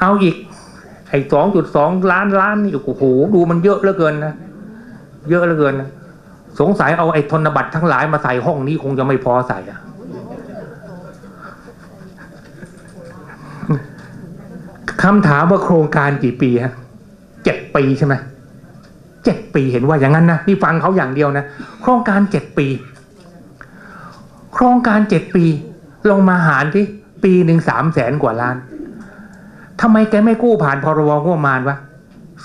เอาอีก ไอ้สองจุดสองล้านล้านนี่โอ้โหดูมันเยอะเหลือเกินนะเยอะเหลือเกินนะสงสัยเอาไอ้ธนบัตรทั้งหลายมาใส่ห้องนี้คงจะไม่พอใส่อะคำถามว่าโครงการกี่ปีฮะเจ็ดปีใช่ไหมเจ็ดปีเห็นว่าอย่างนั้นนะนี่ฟังเขาอย่างเดียวนะโครงการเจ็ดปี โครงการเจ็ดปี ลงมาหารที่ปีหนึ่งสามแสนกว่าล้าน ทำไมแกไม่กู้ผ่านพรบงบประมาณวะ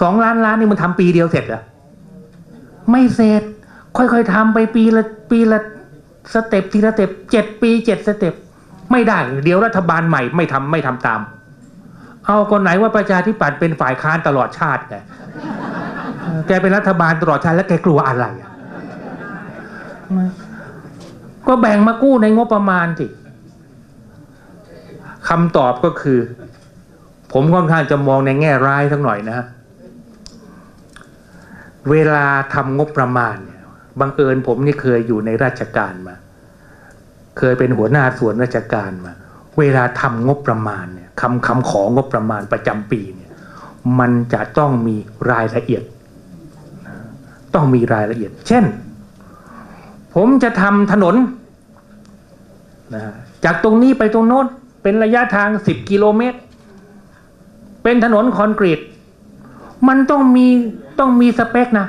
สองล้านล้านนี่มันทำปีเดียวเสร็จเหรอไม่เสร็จ ค่อยๆทำไปปีละปีละสเต็ปทีละสเต็ปเจ็ดปีเจ็ดสเต็ปไม่ได้ เดี๋ยวรัฐบาลใหม่ไม่ทำไม่ทำตาม เอาคนไหนว่าประชาธิปัตย์เป็นฝ่ายค้านตลอดชาติแกแกเป็นรัฐบาลตลอดชาติแล้วแกกลัวอะไรก็แบ่งมากู้ในงบประมาณสิคำตอบก็คือ ผมค่อนข้างจะมองในแง่ร้ายสักหน่อยนะ เวลาทำงบประมาณเนี่ยบังเอิญผมนี่เคยอยู่ในราชการมา เคยเป็นหัวหน้าส่วนราชการมา เวลาทำงบประมาณเนี่ยคำคำของงบประมาณประจำปีเนี่ย มันจะต้องมีรายละเอียด ต้องมีรายละเอียด เช่น ผมจะทำถนนนะจากตรงนี้ไปตรงโน้นเป็นระยะทางสิบกิโลเมตร เป็นถนนคอนกรีต มันต้องมีต้องมีสเปคนะ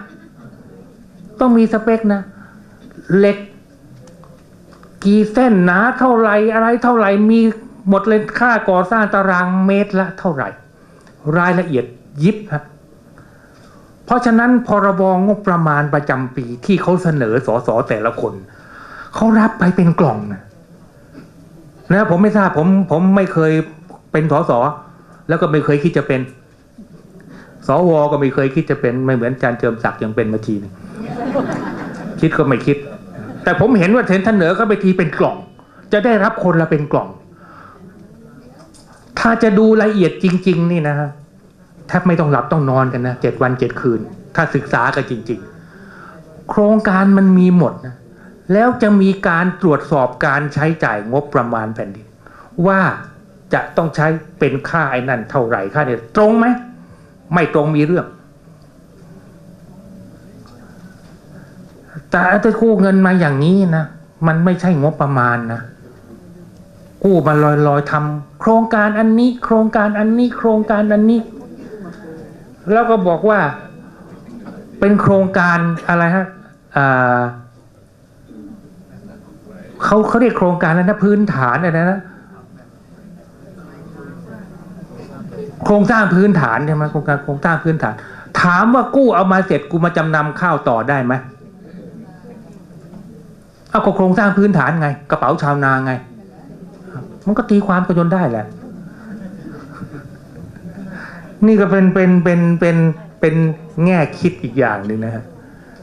ต้องมีสเปคนะ เหล็ก กี่เส้นหนาเท่าไรอะไรเท่าไรมีหมดเลยค่าก่อสร้างตารางเมตรละเท่าไหร่ รายละเอียดยิบครับเพราะฉะนั้นพรบงบประมาณประจำปีที่เขาเสนอสสแต่ละคนเขารับไปเป็นกล่องนะนะผมไม่ทราบผมผมไม่เคยเป็นสส แล้วก็ไม่เคยคิดจะเป็น สวก็ไม่เคยคิดจะเป็น ไม่เหมือนอาจารย์เจิมศักดิ์ยังเป็นมาทีหนึงคิดก็ไม่คิด แต่ผมเห็นว่าเทนเสนอเข้าไปทีเป็นกล่อง จะได้รับคนละเป็นกล่อง ถ้าจะดูละเอียดจริง ๆ นี่นะฮะแทบไม่ต้องหลับต้องนอนกันนะเจ็ดวันเจ็ดคืน ถ้าศึกษากันจริง ๆ โครงการมันมีหมดนะแล้วจะมีการตรวจสอบการใช้จ่ายงบประมาณแผ่นดินว่า จะต้องใช้เป็นค่าไอ้นั่นเท่าไหร่ค่าเนี่ยตรงไหมไม่ตรงมีเรื่อง แต่ถ้ากู้เงินมาอย่างนี้นะมันไม่ใช่งบประมาณนะกู้มาลอยๆทำโครงการอันนี้ โครงการอันนี้ โครงการอันนี้ แล้วก็บอกว่าเป็นโครงการอะไรฮะเขาเขาเรียกโครงการอะไรนะพื้นฐานอะไรนะ โครงสร้างพื้นฐานใช่ไหมโครงการโครงสร้างพื้นฐาน ถามว่ากู้เอามาเสร็จกูมาจำนำข้าวต่อได้ไหมเอาก็โครงสร้างพื้นฐานไง กระเป๋าชาวนาไง มันก็ตีความกันจนได้แหละ นี่ก็เป็นเป็นเป็นเป็นเป็นแง่คิดอีกอย่างหนึ่งนะฮะ